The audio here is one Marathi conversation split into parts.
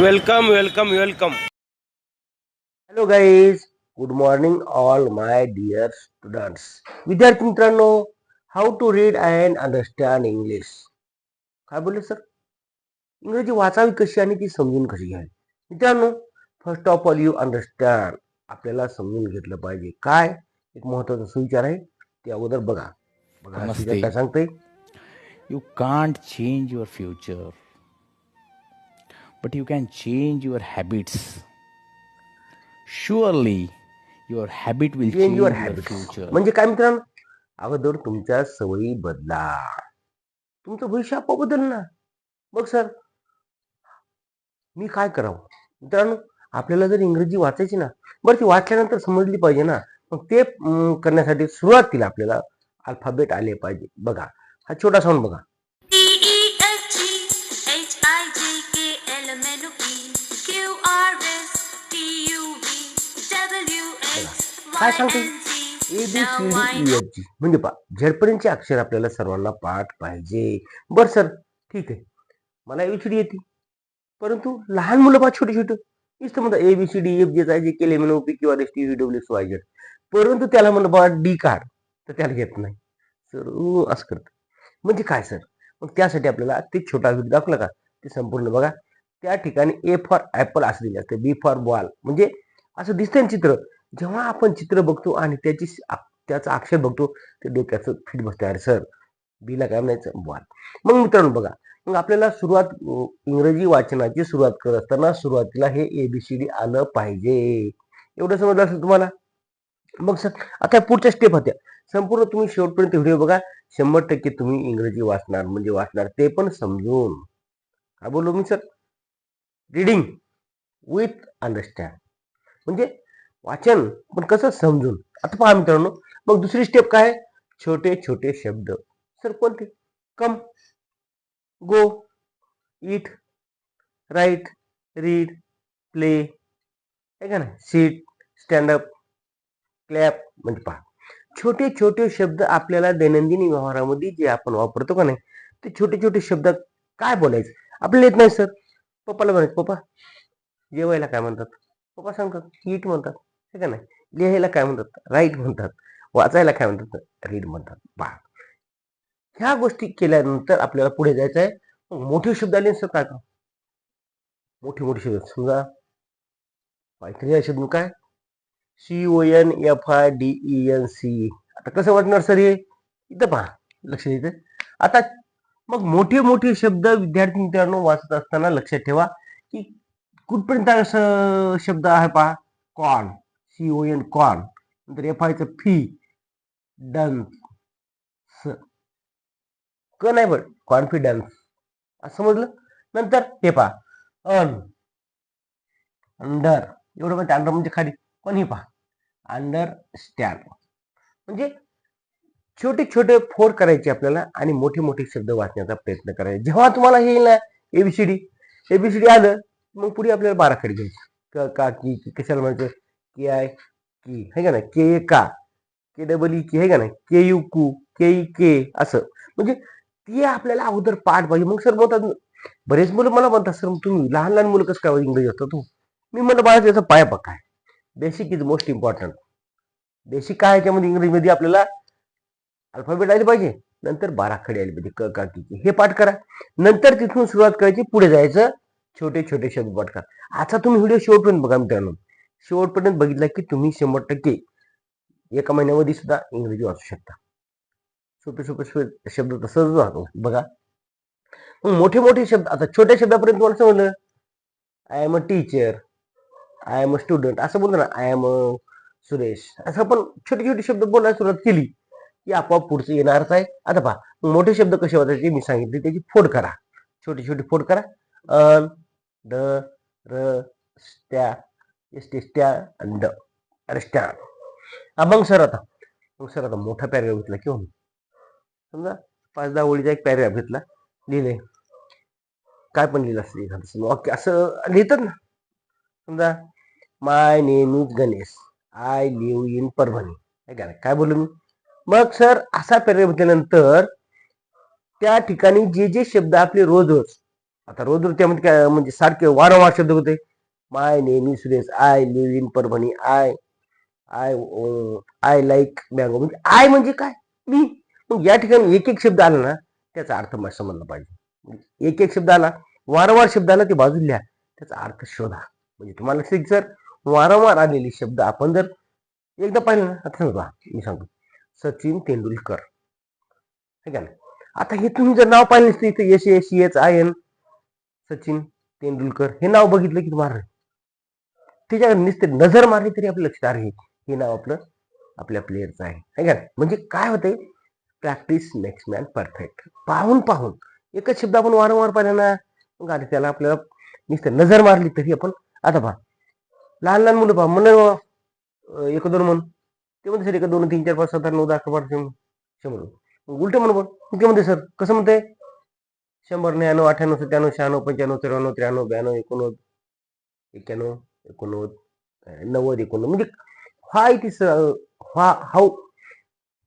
Welcome welcome welcome. Hello guys good morning all my dear students विद्यार्थी मित्रांनो how to read and understand English काय बोलले सर इंग्रजी वाचावी कशी आणि ती समजून कशी घ्यावी? मित्रांनो first of all you understand आपल्याला समजून घेतलं पाहिजे. काय? एक महत्त्वाचा सुविचार आहे. ते अगोदर बघा. बघा काय सांगते. You can't change your future, but you can change your habits. Surely, your habit will change change your your habit future. म्हणजे काय मित्रांनो? अगोदर तुमच्या सवयी बदला तुमचं भविष्य आपोआप बदल ना बघ सर मी काय करावं? मित्रांनो आपल्याला जर इंग्रजी वाचायची ना बरं ती वाचल्यानंतर समजली पाहिजे ना मग ते करण्यासाठी सुरुवातीला आपल्याला अल्फाबेट आले पाहिजे. बघा हा छोटा साऊंड बघा. काय सांगते. A B C D E F G म्हणजे पा झेडपर्यंतचे अक्षर आपल्याला सर्वांना पाठ पाहिजे. बर सर. ठीक आहे. मला एबीसीडी येते. परंतु लहान मुलं पा छोटे छोटे नुसतं म्हणतात A B C D F जे आहे जे केले म्हणून P Q R S T V W Y Z परंतु त्याला म्हणलं बा डी काढ तर त्याला घेत नाही. सर असं करतं. म्हणजे काय सर? मग त्यासाठी आपल्याला ते छोटा व्हिडिओ दाखवला का? ते संपूर्ण बघा. त्या ठिकाणी ए फॉर ॲपल असं दिलं असतं. बी फॉर बॉल म्हणजे असं दिसतंय चित्र. जेव्हा आपण चित्र बघतो आणि त्याची त्याचा अक्षर बघतो ते डोक्याचं फिट बसते अरे सर बीला काय म्हणायचं? बोल मग मित्रांनो बघा मग आपल्याला सुरुवात इंग्रजी वाचनाची सुरुवात करत असताना सुरुवातीला हे एबीसीडी आलं पाहिजे. एवढं समजलं असेल तुम्हाला? मग सर आता पुढच्या स्टेप होत्या. संपूर्ण तुम्ही शेवटपर्यंत व्हिडिओ बघा. शंभर टक्के तुम्ही इंग्रजी वाचणार म्हणजे वाचणार ते पण समजून. काय बोललो मी सर? रिडिंग विथ अंडरस्टँड म्हणजे वाचन पण कसं समजून? आता पहा मित्रांनो मग दुसरी स्टेप काय? छोटे छोटे शब्द. सर कोणते? Come go eat write read play आहे का ना सीट स्टँडअप क्लॅप म्हणजे पहा. छोटे छोटे शब्द आपल्याला दैनंदिन व्यवहारामध्ये जे आपण वापरतो का नाही ते छोटे छोटे शब्द काय बोलायचे? आपल्याला येत नाही सर पप्पाला म्हणायचं पप्पा जेवायला काय म्हणतात? पप्पा सांगतात ईट म्हणतात. ठीक आहे ना? लिहायला काय म्हणतात? राईट म्हणतात. वाचायला काय म्हणतात? रीड म्हणतात. पहा. ह्या गोष्टी केल्यानंतर आपल्याला पुढे जायचं आहे मग मोठे शब्द आले काय का मोठे मोठे शब्द. समजा मैत्री शब्द काय? C O N F I D E N C आता कसं वाटणार सर हे? इथं पहा. लक्ष द्यायचं आता मग मोठे मोठे शब्द विद्यार्थी मित्रांनो वाचत असताना लक्षात ठेवा की कुठपर्यंत असं शब्द आहे पहा? कॉन सी ओ एन कॉन नंतर एफ आयचं फी डन क नाही पण कॉन्फिडन्स असं समजलं नंतर हे पहा. अन. अंडर एवढं म्हणजे अंडर म्हणजे खाली. पण पहा. अंडर अंडरस्टँड म्हणजे छोटे छोटे फोड करायचे आपल्याला आणि मोठे मोठे शब्द वाचण्याचा प्रयत्न करायचा. जेव्हा तुम्हाला हे येईल ना एबीसीडी एबीसीडी आलं मग पुढे आपल्याला बारा खडी घ्यायची क का की कशाला म्हणायचं? के आय की है का नाही? के का के डबल ई की है का नाही? के यू कू के ई के असं. म्हणजे ते आपल्याला अगोदर पाठ पाहिजे. मग सर म्हणतात बरेच मुलं मला म्हणतात सर तुम्ही लहान लहान मुलं कसं काय हो इंग्रजी असतो तू? मी म्हणलं बाळा त्याचा पाया पक्का आहे basic is most important basic काय याच्यामध्ये? इंग्रजीमध्ये आपल्याला अल्फाबेट आले पाहिजे. नंतर बारा खडे आले पाहिजे. क का की. हे पाठ करा. नंतर तिथून सुरुवात करायची. पुढे जायचं. छोटे छोटे शब्द पाठ करा. आता तुम्ही व्हिडिओ शेवटपर्यंत बघा मित्रांनो. शेवटपर्यंत बघितला की तुम्ही शंभर टक्के एका महिन्यामध्ये सुद्धा इंग्रजी वाचू शकता. सोपे सोपे सोपे शब्द तसंच राहतो बघा. मग मोठे मोठे शब्द आता छोट्या शब्दापर्यंत तुम्हाला समजलं I am a teacher I am a student असं बोलतो ना आय एम अ सुरेश. असं आपण छोटे छोटे शब्द बोलायला सुरुवात केली की आपोआप पुढचं येणारच आहे. आता पहा मग मोठे शब्द कसे वाचायचे? मी सांगितले त्याची फोड करा. छोटे छोटे फोड करा. अन ड र त्या. एस टी स्टॅ आणि ड अरे मग सर आता. मग सर आता मोठा पॅरेग्राफ घेतला किंवा समजा पाच दहा ओळीचा एक पॅरेग्राफ घेतला. लिहिले. काय पण लिहिलं असतं एखादं वाक्य असं लिहितात ना. समजा my name is Ganesh I live in Parbhani ऐका काय बोलू मी? मग सर असा पॅरेग्राफ घेतल्यानंतर त्या ठिकाणी जे जे शब्द आपले रोज रोज. आता रोज रोज त्यामध्ये काय म्हणजे सारखे वारंवार शब्द होते. My name is Suresh I live in Parbhani I I I like mango म्हणजे आय म्हणजे काय? मी मग या ठिकाणी एक एक शब्द आला ना त्याचा अर्थ मला समजला पाहिजे. म्हणजे एक एक शब्द आला वारंवार शब्द आला ते बाजूला लिहा त्याचा अर्थ शोधा. म्हणजे तुम्हाला लक्षात जर सर वारंवार आलेले शब्द आपण जर एकदा पाहिलं ना आता समजा मी सांगतो. सचिन तेंडुलकर. ठीक का ना आता हे तुम्ही जर नाव पाहिलं नसतं इथं S S H I N Sachin Tendulkar. हे नाव बघितलं की तुम्हाला त्याच्या नुसते नजर मारली तरी आपलं लक्षात अरे हे नाव आपलं आपल्या प्लेअरचं आहे. का म्हणजे काय होतंय? प्रॅक्टिस मेक्स मॅन परफेक्ट पाहून पाहून. एकच शब्द आपण वारंवार पाहिला ना मग आता त्याला आपल्याला नुसतं नजर मारली तरी आपण आता पहा. लहान लहान मुलं पहा. म्हणलं एक दोन म्हण. ते म्हणते सर एक दोन तीन चार पाच सात आठ नऊ दहा अकरा बारा शंभर. मग उलट म्हण पण ते म्हणते सर कसं म्हणते? शंभर न्याण्णव अठ्ठ्याण्णव सत्त्याण्णव शहाण्णव पंच्याण्णव त्र्याण्णव त्र्याण्णव ब्याण्णव एकोणनव्वद एक्क्याण्णव एकोणनव्वद नव्वद एकोणवद म्हणजे हा इट इज हा how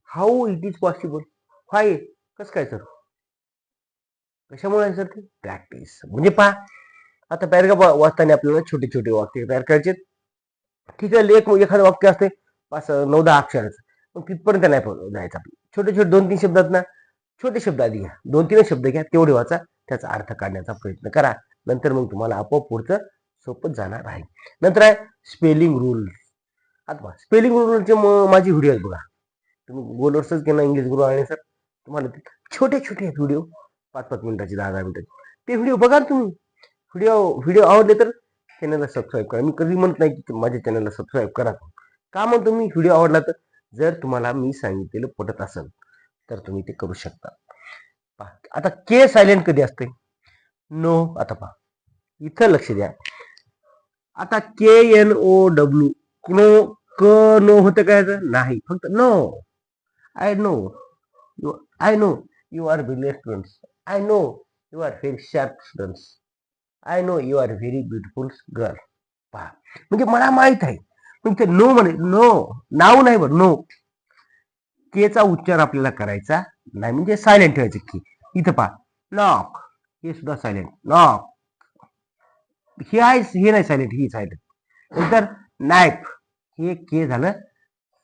how it is possible why कसं काय सर कशामुळे आहे सर ते प्रॅक्टिस म्हणजे पहा आता पॅरेग्राफ वाचताना आपल्याला छोटे छोटे वाक्य तयार करायचे ठीक आहे लेख एखादं वाक्य असते पाच नऊ दहा अक्षराचं. मग तिथपर्यंत नाही जायचं आपलं. छोटे छोटे दोन तीन शब्दात ना छोटे शब्द आधी घ्या. दोन तीन शब्द घ्या तेवढे वाचा. त्याचा अर्थ काढण्याचा प्रयत्न करा. नंतर मग तुम्हाला आपोआप पुढचं सोपं जाणार आहे. नंतर आहे स्पेलिंग रूल आता स्पेलिंग रूलचे माझी व्हिडिओ आहेत बघा. तुम्ही गोलवरच केलं इंग्लिश गुरु आणि सर तुम्हाला ते छोटे छोटे आहेत व्हिडिओ पाच पाच मिनिटाचे दहा दहा मिनिटाचे. ते व्हिडिओ बघा तुम्ही. व्हिडिओ व्हिडिओ आवडले तर चॅनलला सबस्क्राईब करा. मी कधी म्हणत नाही की माझ्या चॅनलला सबस्क्राईब करा. का म्हणतो मी? व्हिडिओ आवडला तर जर तुम्हाला मी सांगितलेलं पटत असेल तर तुम्ही ते करू शकता. पहा आता के सायलेंट कधी असते? नो आता पहा. इथं लक्ष द्या. आता के एन ओ डब्ल्यू क्नो क नो होतं काय नाही. फक्त no I know you I know you are brilliant students I know you are very sharp students I know you are very beautiful girl पहा. म्हणजे मला माहीत आहे. म्हणजे ते नो म्हणे. नो नाव नाही बरं नो केचा उच्चार आपल्याला करायचा नाही. म्हणजे सायलेंट ठेवायचं की इथं पहा. नॉक हे सुद्धा सायलेंट नॉक हे आहे हे नाही सायलेंट ही सायलेंट नंतर नाईफ हे के झालं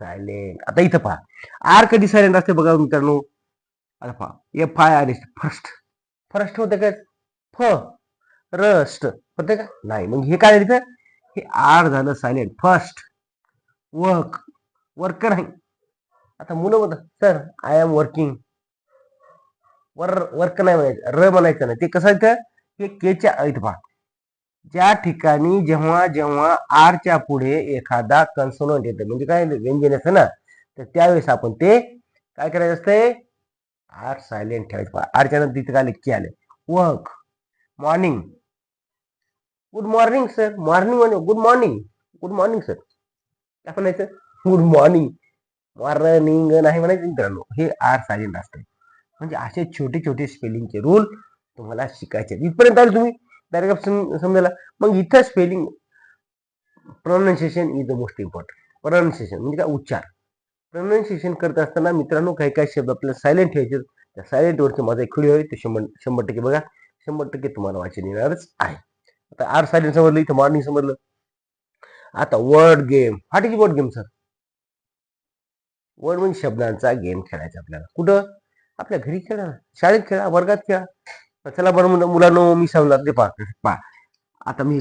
सायलेंट आता इथं पहा. आर कधी सायलेंट असते बघा मित्रांनो. आता पहा. F I R S first first होतं काय फ रस्ट होतं का? नाही. मग हे काय झालं इथं? हे आर झालं सायलेंट फर्स्ट वर्क वर्कर नाही आता मुलं म्हणतात सर आय एम वर्किंग वर वर्क नाही म्हणायचं. र म्हणायचं नाही. ते कसं इथं? हे केच्या इथं पहा. ज्या ठिकाणी जेव्हा जेव्हा आरच्या पुढे एखादा कन्सोनंट येतो म्हणजे काय व्यंजन असतं ना तर त्यावेळेस आपण ते काय करायचं असतंय? आर सायलेंट ठेवायचं. आरच्या नंतर तिथे काय की आले work morning good morning sir morning good morning good morning sir काय म्हणायचं? गुड मॉर्निंग मॉर्निंग नाही म्हणायचं मित्रांनो. हे आर सायलेंट असते म्हणजे असे छोटे छोटे स्पेलिंगचे रूल तुम्हाला शिकायचे. इथपर्यंत आले तुम्ही? पॅरेग्राफ समजायला मग इथं spelling pronunciation is the most important pronunciation म्हणजे काय उच्चार. प्रोनाऊन्सिएशन करत असताना मित्रांनो काही काही शब्द आपल्याला सायलेंट ठेवायचे त्या सायलेंटवरचे माझा एक व्हिडिओ आहे ते शंभर शंभर टक्के बघा. शंभर टक्के तुम्हाला वाचन येणारच आहे. आता आर सायलेंट समजलं इथं मॉर्निंग समजलं. आता word game what is word game sir word म्हणजे शब्दांचा गेम खेळायचा आपल्याला. कुठं? आपल्या घरी खेळा. शाळेत खेळा. वर्गात खेळा. चला बरं मुलं मुलांनो मी सांगणार ते पा पा आता मी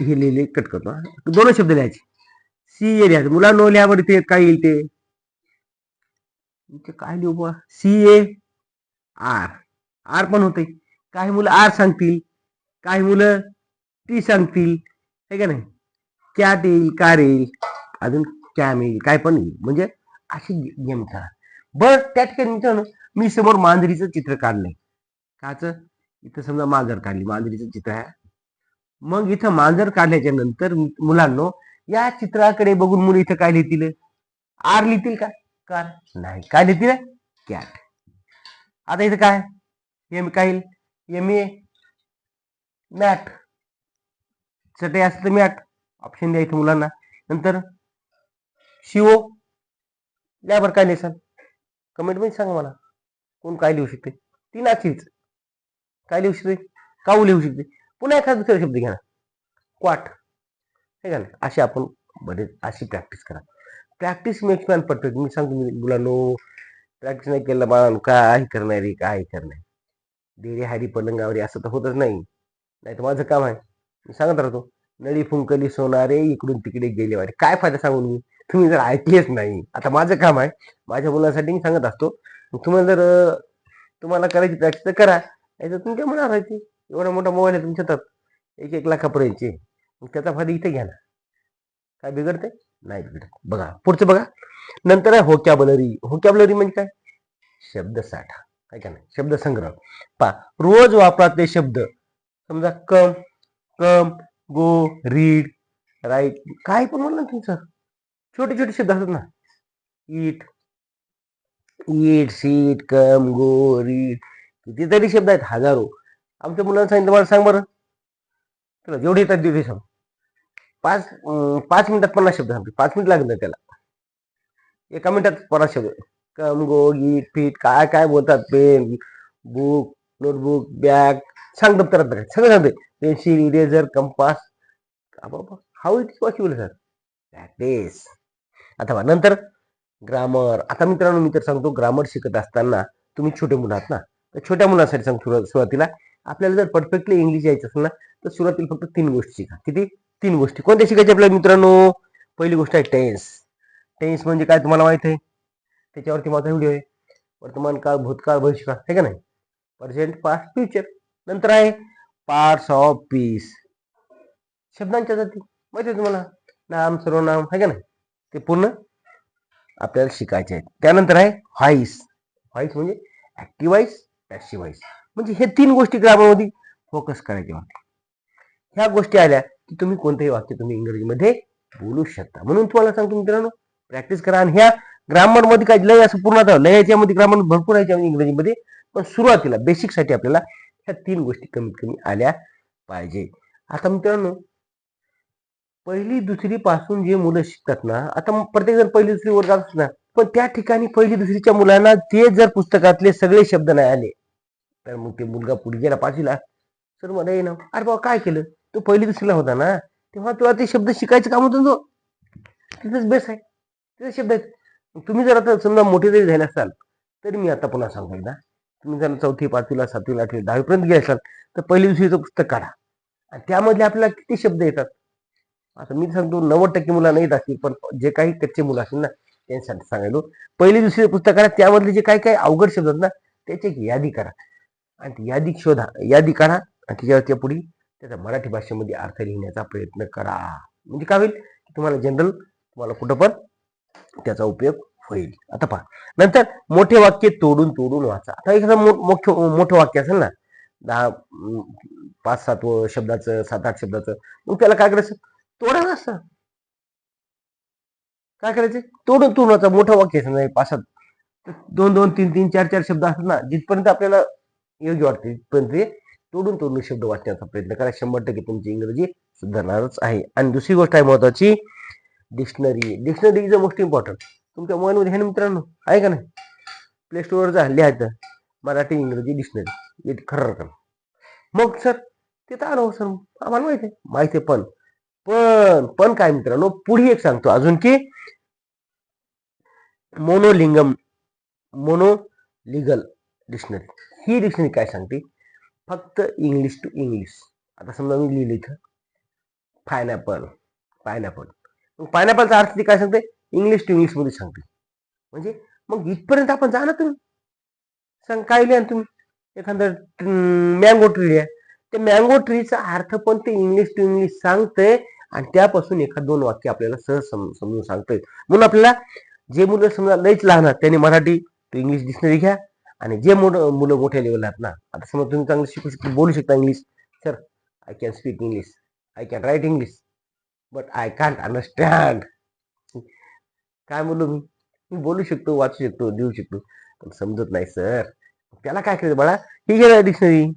हे लिहिले कट करतो हा. दोन शब्द लिहायचे. सी ए लिहायचं. मुलांनो लिहावर ते काय येईल ते? इथे काय लिहू बा सी ए आर आर पण होते काही मुलं आर सांगतील काही मुलं टी सांगतील हे का नाही? कॅट येईल कार येईल अजून कॅम येईल काय पण येईल. म्हणजे अशी गेम खेळा बर त्या ठिकाणी मित्रांनो मी समोर मांजरीचं चित्र काढलंय. काच? इथं समजा मांजर काढली मांजरीचं चित्र आहे. मग इथं मांजर काढल्याच्या नंतर मुलांनो या चित्राकडे बघून मुलं इथं काय लिहितील? आर लिहितील का? कार? नाही. काय लिहितील? कॅट. आता इथं काय? एम काय एम ए. मॅट. चटई असतं तर मॅट. ऑप्शन द्या इथं मुलांना. नंतर शिओ. लिहा काय लिहिसाल कमेंटमध्ये सांगा मला. कोण काय लिहू शकते? ती नाचीच. काय लिहू शकते? काऊ लिहू शकते? पुन्हा एखादा दुसरा शब्द घ्या ना. क्वाट हे का ना अशी आपण बरेच अशी प्रॅक्टिस करा. प्रॅक्टिस मेक्स मॅन परफेक्ट मी सांगतो मी मुलांनो प्रॅक्टिस नाही केलं बाळांनो काय करणार रे काय करणार. देरी हारी पलंगावरी असं तर होतच नाही. नाही तर माझं काम आहे. मी सांगत राहतो नळी फुंकली सोनारे इकडून तिकडे गेले वारे. काय फायदा सांगून मी? तुम्ही जर ऐकलेच नाही. आता माझं काम आहे. माझ्या मुलांसाठी मी सांगत असतो. मग तुम्हाला जर तुम्हाला करायची प्रॅक्टिस तर करा. नाही तर तुमच्या मुला राहायची एवढा मोठा मोबाईल आहे तुमच्या हातात. एक एक लाखापर्यंतचे. मग त्याचा फायदा इथे घ्या ना. काय बिघडते नाही बिघडत. बघा पुढचं बघा. नंतर आहे होकॅबलरी होकॅबलरी म्हणजे काय? शब्दसाठा काय का नाही? शब्दसंग्रह पा रोज वापरातले शब्द. समजा कम कम गो रीड राईट. काय पण म्हणलं ना तुमचं. छोटे छोटे शब्द असतात ना. It it seat come go read. कितीतरी शब्द आहेत हजारो. आमच्या मुलांना सांगितलं मला सांग बरं. चला जेवढे येतात तेवढे सांग. पाच पाच मिनिटात पन्नास शब्द सांगते. पाच मिनिट लागलं त्याला. एका मिनिटात पन्नास शब्द. कम गो गीत फीट काय काय बोलतात? Pen book notebook bag. सांग दप्तरात बघा सगळं सांगते. Pencil eraser compass. How it is possible sir practice आता नंतर ग्रामर आता मित्रांनो मी तर सांगतो ग्रामर शिकत असताना तुम्ही छोटे मुलं आहात ना तर छोट्या मुलांसाठी सांगतो सुरुवातीला. आपल्याला जर परफेक्टली इंग्लिश यायचं असेल ना तर सुरुवातीला फक्त तीन गोष्टी शिका. किती? तीन गोष्टी. कोणत्या शिकायच्या आपल्या मित्रांनो? पहिली गोष्ट आहे टेन्स टेन्स म्हणजे काय तुम्हाला माहीत आहे? त्याच्यावरती माझा व्हिडिओ आहे. वर्तमान काळ भूतकाळ भविष्यकाळ. आहे का नाही? प्रेझेंट पास्ट फ्युचर नंतर आहे पार्ट्स ऑफ पीस शब्दांच्या जाती. माहिती आहे तुम्हाला? नाम सर्वनाम. आहे का नाही? ते पूर्ण आपल्याला शिकायचे आहेत. त्यानंतर आहे व्हाईस. व्हाईस म्हणजे ऍक्टिव्ह पॅसिव्ह व्हाईस म्हणजे हे तीन गोष्टी ग्रामरमध्ये फोकस करायचे वाटते ह्या गोष्टी आल्या की तुम्ही कोणतंही वाक्य तुम्ही इंग्रजीमध्ये बोलू शकता. म्हणून तुम्हाला सांगतो मित्रांनो प्रॅक्टिस करा. आणि ह्या ग्रामरमध्ये काय लय असं पूर्ण लय याच्यामध्ये ग्रामर भरपूर आहे इंग्रजीमध्ये. पण सुरुवातीला बेसिकसाठी आपल्याला ह्या तीन गोष्टी कमीत कमी आल्या पाहिजे. आता मित्रांनो पहिली दुसरी पासून जे मुलं शिकतात ना आता प्रत्येक जण पहिली दुसरी वर्गात ना पण त्या ठिकाणी पहिली दुसरीच्या मुलांना ते जर पुस्तकातले सगळे शब्द नाही आले तर मग ते मुलगा पुढे गेला पाचवीला. सर मला ये ना अरे बाबा काय केलं? तू पहिली दुसरीला होता ना. तेव्हा तुला ते शब्द शिकायचं काम होतं तो. तिथंच बेस आहे. तिथे शब्द आहेत तुम्ही जर आता समजा मोठे जरी झाले असाल तरी मी आता पुन्हा सांगतो एकदा. तुम्ही जर चौथी पाचवीला सातवीला आठवी दहावीपर्यंत गेले असाल तर पहिली दुसरीचं पुस्तक काढा. आणि त्यामधले आपल्याला किती शब्द येतात? आता मी सांगतो नव्वद टक्के मुलं येत असतील पण जे काही कच्चे मुलं असतील ना त्यांच्यासाठी सांगायलो पहिली दुसरी पुस्तक काढा त्यामधले जे काही काही अवघड शब्द आहेत ना त्याची एक यादी करा. आणि ती यादी शोधा यादी काढा आणि त्याच्यावरती पुढे त्याचा मराठी भाषेमध्ये अर्थ लिहिण्याचा प्रयत्न करा. म्हणजे काय होईल? की तुम्हाला जनरल तुम्हाला कुठं पण त्याचा उपयोग होईल. आता पहा नंतर मोठे वाक्य तोडून तोडून वाचा. आता एखादं मो- मोठं मोठं वाक्य असेल ना दहा पाच सात शब्दाचं सात आठ शब्दाचं मग त्याला काय करायचं? तोडायचं असतं. काय करायचं? तोडून तोडून वाचा. मोठं वाक्य असेल समजा पाच सात दोन दोन तीन तीन चार चार शब्द असतात ना जिथपर्यंत आपल्याला योग्य वाटते. पण ते तोडून तोडून शब्द वाचण्याचा प्रयत्न करा. शंभर टक्के तुमची इंग्रजी सुधारणारच आहे. आणि दुसरी गोष्ट आहे महत्वाची dictionary. Dictionary is a most important तुमच्या मोबाईलमध्ये आहे ना मित्रांनो? आहे का नाही? प्ले स्टोअर जा लिहायचं. मराठी इंग्रजी डिक्शनरी. येते खरं रकम. मग सर ते तर आलो हो सर आम्हाला माहिती आहे. माहिती आहे पण. पण पण काय मित्रांनो? पुढे एक सांगतो अजून की मोनोलिंगम मोनोलिगल डिक्शनरी. ही डिक्शनरी काय सांगते? फक्त इंग्लिश टू इंग्लिश आता समजा मी लिहिलं इथं. पायनॅपल पायनॅपल मग पायनॅपलचा अर्थ ती काय सांगते? इंग्लिश टू इंग्लिशमध्ये सांगते. म्हणजे मग इथपर्यंत आपण जा ना तुम्ही. सांग काय लिहा तुम्ही. एखादं मँगो ट्री लिहा ते मँगो ट्रीचा अर्थ पण ते इंग्लिश टू इंग्लिश सांगतंय आणि त्यापासून एखाद दोन वाक्य आपल्याला सहज सम- समजून सांगतंय म्हणून आपल्याला जे मुलं समजा लईच लहान आहेत त्यांनी मराठी टू इंग्लिश डिक्शनरी घ्या. आणि जे मोठ मुलं मोठ्या लेवल आहेत ना आता समजा तुम्ही चांगलं शिकू शकता बोलू शकता English sir I can speak English I can write English but I can't understand काय बोलू मी? मी बोलू शकतो वाचू शकतो लिहू शकतो पण समजत नाही सर त्याला काय करायचं बाळा? ही घ्या डिक्शनरी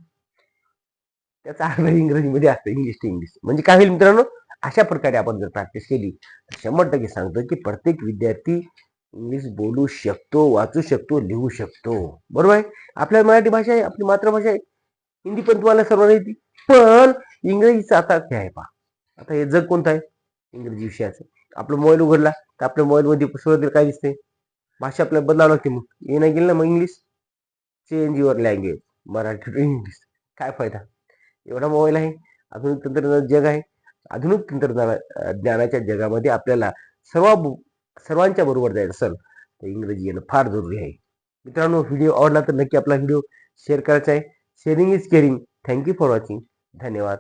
त्याचा अर्थ इंग्रजीमध्ये असतं इंग्लिश टू इंग्लिश म्हणजे काय होईल मित्रांनो? अशा प्रकारे आपण जर प्रॅक्टिस केली तर शंभर टक्के सांगतो की प्रत्येक विद्यार्थी इंग्लिश बोलू शकतो वाचू शकतो लिहू शकतो. बरोबर आहे? आपल्या मराठी भाषा आहे आपली मातृभाषा आहे. हिंदी पण तुम्हाला सर्वांना येते पण इंग्रजीचं आता काय आहे पहा. आता हे जग कोणतं आहे? इंग्रजी विषयाचं. आपलं मोबाईल उघडला तर आपल्या मोबाईलमध्ये सुरुवातीला काय दिसते भाषा आपल्याला बदलावं लागते मग. ये नाही गेलं ना मग English? Change your language Marathi to English काय फायदा? एवढा मोबाईल आहे. आधुनिक तंत्रज्ञान जग आहे. आधुनिक तंत्रज्ञान ज्ञानाच्या जगामध्ये आपल्याला सर्व सर्वांच्या बरोबर जायचं असेल तर इंग्रजी येणं फार जरुरी आहे. मित्रांनो व्हिडिओ आवडला तर नक्की आपला व्हिडिओ शेअर करायचा आहे. Sharing is caring. Thank you for watching धन्यवाद.